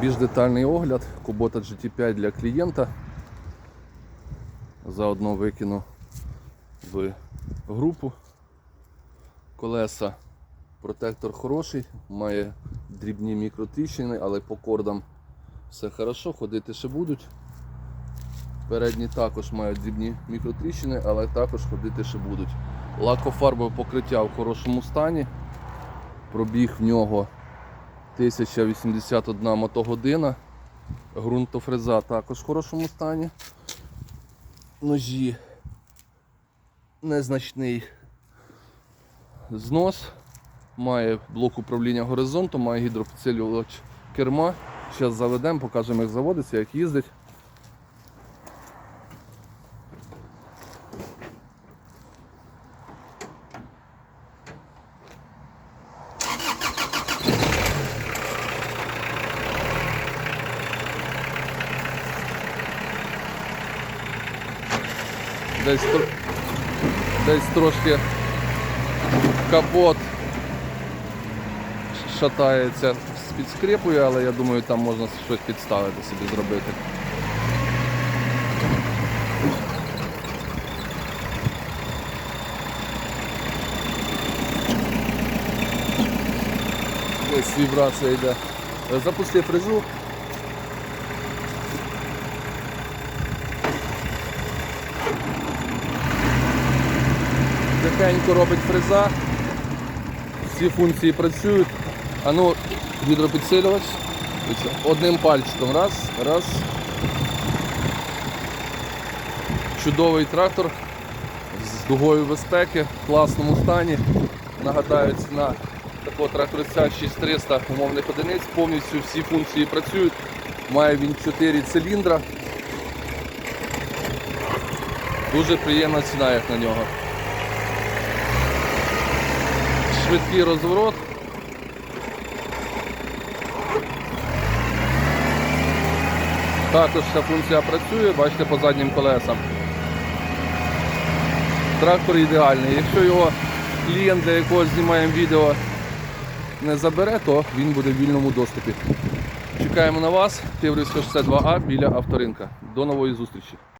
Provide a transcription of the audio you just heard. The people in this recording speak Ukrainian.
Більш детальний огляд Kubota GT5 для клієнта. Заодно викину в групу. Колеса. Протектор хороший, має дрібні мікротріщини, але по кордам все хорошо, ходити ще будуть. Передні також мають дрібні мікротріщини, але також ходити ще будуть. Лакофарбове покриття в хорошому стані. Пробіг в нього 1081 мотогодина. Грунтофреза також в хорошому стані. Ножі незначний знос. Має блок управління горизонтом, має гідропідсилювач керма. Зараз заведемо, покажемо, як заводиться, як їздить. Десь, десь трошки капот шатається з підскрепою, але я думаю, там можна щось підставити собі зробити. Ось вібрація йде. Запусти фрезу. Тихенько робить фреза. Всі функції працюють. А ну, гідропідсилювач. Одним пальчиком. Раз, раз. Чудовий трактор з дугою безпеки, в класному стані. Нагадаю, ціна такого тракторця 6300 умовних одиниць. Повністю всі функції працюють. Має він 4 циліндра. Дуже приємна ціна, як на нього. Швидкий розворот. Також ця функція працює, бачите, по заднім колесам. Трактор ідеальний. Якщо його клієнт, для якого знімаємо відео, не забере, то він буде в вільному доступі. Чекаємо на вас, Тиврівська 62А біля авторинка. До нової зустрічі!